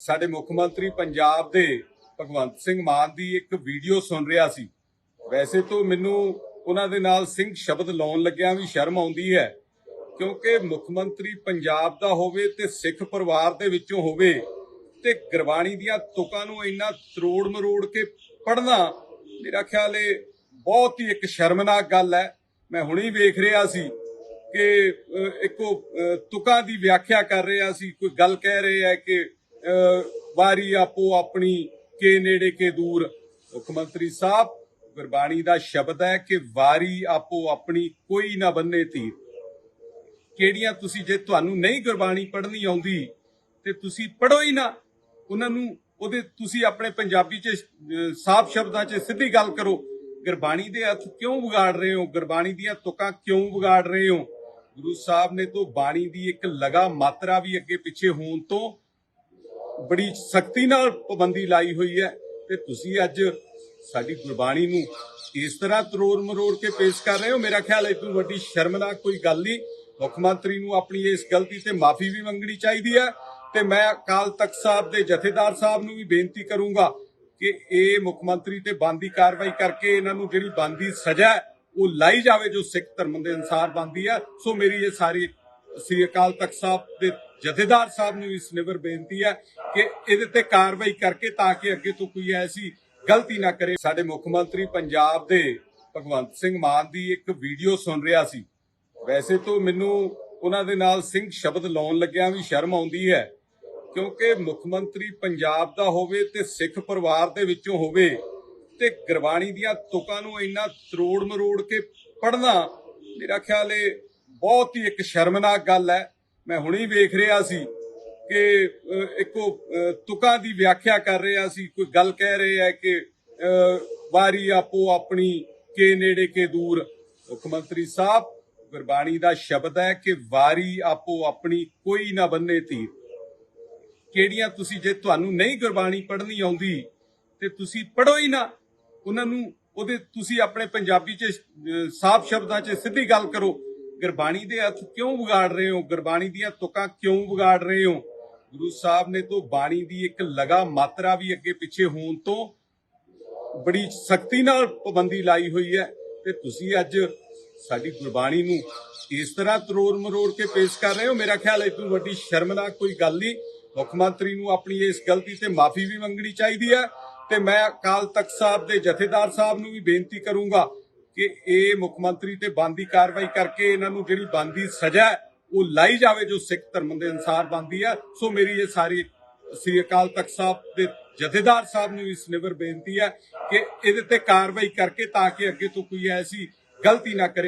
ਸਾਡੇ ਮੁੱਖ ਮੰਤਰੀ ਪੰਜਾਬ ਦੇ ਭਗਵੰਤ ਸਿੰਘ ਮਾਨ ਦੀ ਇੱਕ ਵੀਡੀਓ ਸੁਣ ਰਿਹਾ ਸੀ। ਵੈਸੇ ਤੋਂ ਮੈਨੂੰ ਉਹਨਾਂ ਦੇ ਨਾਲ ਸਿੰਘ ਸ਼ਬਦ ਲਾਉਣ ਲੱਗਿਆਂ ਵੀ ਸ਼ਰਮ ਆਉਂਦੀ ਹੈ। ਕਿਉਂਕਿ ਮੁੱਖ ਮੰਤਰੀ ਪੰਜਾਬ ਦਾ ਹੋਵੇ ਤੇ ਸਿੱਖ ਪਰਿਵਾਰ ਦੇ ਵਿੱਚੋਂ ਹੋਵੇ ਤੇ ਗੁਰਬਾਣੀ ਦੀਆਂ ਤੁਕਾਂ ਨੂੰ ਇੰਨਾ ਤਰੋੜ ਮਰੋੜ ਕੇ ਪੜ੍ਹਨਾ ਮੇਰਾ ਖਿਆਲ ਇਹ ਬਹੁਤ ਹੀ ਇੱਕ ਸ਼ਰਮਨਾਕ ਗੱਲ ਹੈ। ਮੈਂ ਹੁਣੇ ਵੇਖ ਰਿਹਾ ਸੀ ਕਿ ਇੱਕੋ ਤੁਕਾਂ ਦੀ ਵਿਆਖਿਆ ਕਰ ਰਿਹਾ ਸੀ। ਕੋਈ ਗੱਲ ਕਹਿ ਰਹੇ ਹੈ ਕਿ ਵਾਰੀ ਆਪੋ ਆਪਣੀ ਕੇ ਨੇੜੇ ਕੇ ਦੂਰ। ਮੁੱਖ ਮੰਤਰੀ ਸਾਹਿਬ, ਗੁਰਬਾਣੀ ਦਾ ਸ਼ਬਦ ਹੈ ਕਿ ਵਾਰੀ ਆਪੋ ਆਪਣੀ ਕੋਈ ਨਾ ਬੰਨੇ ਧੀਰ। ਕਿਹੜੀਆਂ ਤੁਸੀਂ ਜੇ ਤੁਹਾਨੂੰ ਨਹੀਂ ਗੁਰਬਾਣੀ ਪੜ੍ਹਨੀ ਆਉਂਦੀ, ਤੇ ਤੁਸੀਂ ਪੜੋ ਹੀ ਨਾ। ਉਹਨਾਂ ਨੂੰ ਉਹਦੇ ਤੁਸੀਂ ਆਪਣੇ ਪੰਜਾਬੀ ਚ ਸਾਫ਼ ਸ਼ਬਦਾਂ ਚ ਸਿੱਧੀ ਗੱਲ ਕਰੋ। ਗੁਰਬਾਣੀ ਦੇ ਅਰਥ ਕਿਉਂ ਵਿਗਾੜ ਰਹੇ ਹੋ? ਗੁਰਬਾਣੀ ਦੀਆਂ ਤੁਕਾਂ ਕਿਉਂ ਵਿਗਾੜ ਰਹੇ ਹੋ? ਗੁਰੂ ਸਾਹਿਬ ਨੇ ਤੋਂ ਬਾਣੀ ਦੀ ਇੱਕ ਲਗਾ ਮਾਤਰਾ ਵੀ ਅੱਗੇ ਪਿੱਛੇ ਹੋਣ ਤੋਂ ਬੜੀ ਸਖਤੀ ਨਾਲ ਪਾਬੰਦੀ ਲਾਈ ਹੋਈ ਹੈ ਤੇ ਤੁਸੀਂ ਅੱਜ ਸਾਡੀ ਗੁਰਬਾਣੀ ਨੂੰ ਇਸ ਤਰ੍ਹਾਂ ਤਰੋੜ ਮਰੋੜ ਕੇ ਪੇਸ਼ ਕਰ ਰਹੇ ਹੋ। ਮੇਰਾ ਖਿਆਲ ਹੈ ਇਤੋਂ ਵੱਡੀ ਸ਼ਰਮਨਾਕ ਕੋਈ ਗੱਲ ਨਹੀਂ। ਮੁੱਖ ਮੰਤਰੀ ਨੂੰ ਆਪਣੀ ਇਸ ਗਲਤੀ ਤੇ ਮਾਫੀ ਵੀ ਮੰਗਣੀ ਚਾਹੀਦੀ ਹੈ ਤੇ ਮੈਂ ਅਕਾਲ ਤਖਤ ਸਾਹਿਬ ਦੇ ਜਥੇਦਾਰ ਸਾਹਿਬ ਨੂੰ ਵੀ ਬੇਨਤੀ ਕਰੂੰਗਾ ਕਿ ਇਹ ਮੁੱਖ ਮੰਤਰੀ ਤੇ ਬੰਦੀ ਕਾਰਵਾਈ ਕਰਕੇ ਇਹਨਾਂ ਨੂੰ ਜਿਹੜੀ ਬੰਦੀ ਸਜ਼ਾ ਉਹ ਲਾਈ ਜਾਵੇ ਜੋ ਸਿੱਖ ਧਰਮ ਦੇ ਅਨਸਾਰ ਬੰਦੀ ਹੈ। ਸੋ ਮੇਰੀ ਇਹ ਸਾਰੀ ਸ੍ਰੀ ਅਕਾਲ ਤਖਤ ਸਾਹਿਬ ਦੇ ਜਥੇਦਾਰ ਸਾਹਿਬ ਨੂੰ ਇਸ ਨਿਵਰ ਬੇਨਤੀ ਹੈ ਕਿ ਇਹਦੇ ਤੇ ਕਾਰਵਾਈ ਕਰਕੇ ਤਾਂ ਕਿ ਅੱਗੇ ਤੋਂ ਕੋਈ ਐਸੀ ਗਲਤੀ ਨਾ ਕਰੇ। ਸਾਡੇ ਮੁੱਖ ਮੰਤਰੀ ਪੰਜਾਬ ਦੇ ਭਗਵੰਤ ਸਿੰਘ ਮਾਨ ਦੀ ਇੱਕ ਵੀਡੀਓ ਸੁਣ ਰਿਹਾ ਸੀ। ਵੈਸੇ ਤਾਂ ਮੈਨੂੰ ਉਹਨਾਂ ਦੇ ਨਾਲ ਸਿੰਘ ਸ਼ਬਦ ਲਾਉਣ ਲੱਗਿਆਂ ਵੀ ਸ਼ਰਮ ਆਉਂਦੀ ਹੈ। ਕਿਉਂਕਿ ਮੁੱਖ ਮੰਤਰੀ ਪੰਜਾਬ ਦਾ ਹੋਵੇ ਤੇ ਸਿੱਖ ਪਰਿਵਾਰ ਦੇ ਵਿੱਚੋਂ ਹੋਵੇ ਤੇ ਗੁਰਬਾਣੀ ਦੀਆਂ ਤੁਕਾਂ ਨੂੰ ਇੰਨਾ ਤਰੋੜ ਮਰੋੜ ਕੇ ਪੜਨਾ ਮੇਰਾ ਖਿਆਲ ਇਹ ਬਹੁਤ ਹੀ ਇੱਕ ਸ਼ਰਮਨਾਕ ਗੱਲ ਹੈ। ਮੈਂ ਹੁਣੇ ਵੇਖ ਰਿਹਾ ਸੀ ਕਿ ਇੱਕੋ ਅਹ, ਤੁਕਾਂ ਦੀ ਵਿਆਖਿਆ ਕਰ ਰਿਹਾ ਸੀ। ਕੋਈ ਗੱਲ ਕਹਿ ਰਹੇ ਹੈ ਕਿ ਵਾਰੀ ਆਪੋ ਆਪਣੀ ਕੇ ਨੇੜੇ ਕੇ ਦੂਰ। ਮੁੱਖ ਮੰਤਰੀ ਸਾਹਿਬ ਗੁਰਬਾਣੀ ਦਾ ਸ਼ਬਦ ਹੈ ਕਿ ਵਾਰੀ ਆਪੋ ਆਪਣੀ ਕੋਈ ਨਾ ਬੰਨੇ ਧੀਰ। ਕਿਹੜੀਆਂ ਤੁਸੀਂ ਜੇ ਤੁਹਾਨੂੰ ਨਹੀਂ ਗੁਰਬਾਣੀ ਪੜ੍ਹਨੀ ਆਉਂਦੀ ਤੇ ਤੁਸੀਂ ਪੜੋ ਹੀ ਨਾ। ਉਹਨਾਂ ਨੂੰ ਉਹਦੇ ਤੁਸੀਂ ਆਪਣੇ ਪੰਜਾਬੀ ਚ ਸਾਫ਼ ਸ਼ਬਦਾਂ ਚ ਸਿੱਧੀ ਗੱਲ ਕਰੋ। ਗੁਰਬਾਣੀ ਦੇ ਅਰਥ ਕਿਉਂ ਵਿਗਾੜ ਰਹੇ ਹੋ? ਗੁਰਬਾਣੀ ਦੀਆਂ ਤੁਕਾਂ ਕਿਉਂ ਵਿਗਾੜ ਰਹੇ ਹੋ? ਗੁਰੂ ਸਾਹਿਬ ਨੇ ਤੋਂ ਬਾਣੀ ਦੀ ਇੱਕ ਲਗਾ ਮਾਤਰਾ ਵੀ ਅੱਗੇ ਪਿੱਛੇ ਹੋਣ ਤੋਂ ਬੜੀ ਸਖਤੀ ਨਾਲ ਪਾਬੰਦੀ ਲਾਈ ਹੋਈ ਹੈ ਤੇ ਤੁਸੀਂ ਅੱਜ ਸਾਡੀ ਗੁਰਬਾਣੀ ਨੂੰ ਇਸ ਤਰ੍ਹਾਂ ਤਰੋੜ ਮਰੋੜ ਕੇ ਪੇਸ਼ ਕਰ ਰਹੇ ਹੋ। ਮੇਰਾ ਖਿਆਲ ਹੈ ਇਤੋਂ ਵੱਡੀ ਸ਼ਰਮਨਾਕ ਕੋਈ ਗੱਲ ਨਹੀਂ। ਮੁੱਖ ਮੰਤਰੀ ਨੂੰ ਆਪਣੀ ਇਸ ਗਲਤੀ ਤੇ ਮਾਫੀ ਵੀ ਮੰਗਣੀ ਚਾਹੀਦੀ ਹੈ ਤੇ ਮੈਂ ਅਕਾਲ ਤਖਤ ਸਾਹਿਬ ਦੇ ਜਥੇਦਾਰ ਸਾਹਿਬ ਨੂੰ ਵੀ ਬੇਨਤੀ ਕਰੂੰਗਾ ਕਿ ਇਹ ਮੁੱਖ ਮੰਤਰੀ ਤੇ ਬੰਦੀ ਕਾਰਵਾਈ ਕਰਕੇ ਇਹਨਾਂ ਨੂੰ ਜਿਹੜੀ ਬੰਦੀ ਸਜ਼ਾ ਉਹ ਲਾਈ ਜਾਵੇ ਜੋ ਸਿੱਖ ਧਰਮ ਦੇ ਅਨਸਾਰ ਬੰਦੀ ਹੈ। ਸੋ ਮੇਰੀ ਇਹ ਸਾਰੀ ਸ੍ਰੀ ਅਕਾਲ ਤਖਤ ਸਾਹਿਬ ਦੇ ਜਥੇਦਾਰ ਸਾਹਿਬ ਨੂੰ ਇਸ ਨਿਵਰ ਬੇਨਤੀ ਹੈ ਕਿ ਇਹਦੇ ਤੇ ਕਾਰਵਾਈ ਕਰਕੇ ਤਾਂ ਕਿ ਅੱਗੇ ਤੋਂ ਕੋਈ ਐਸੀ ਗਲਤੀ ਨਾ ਕਰੇ।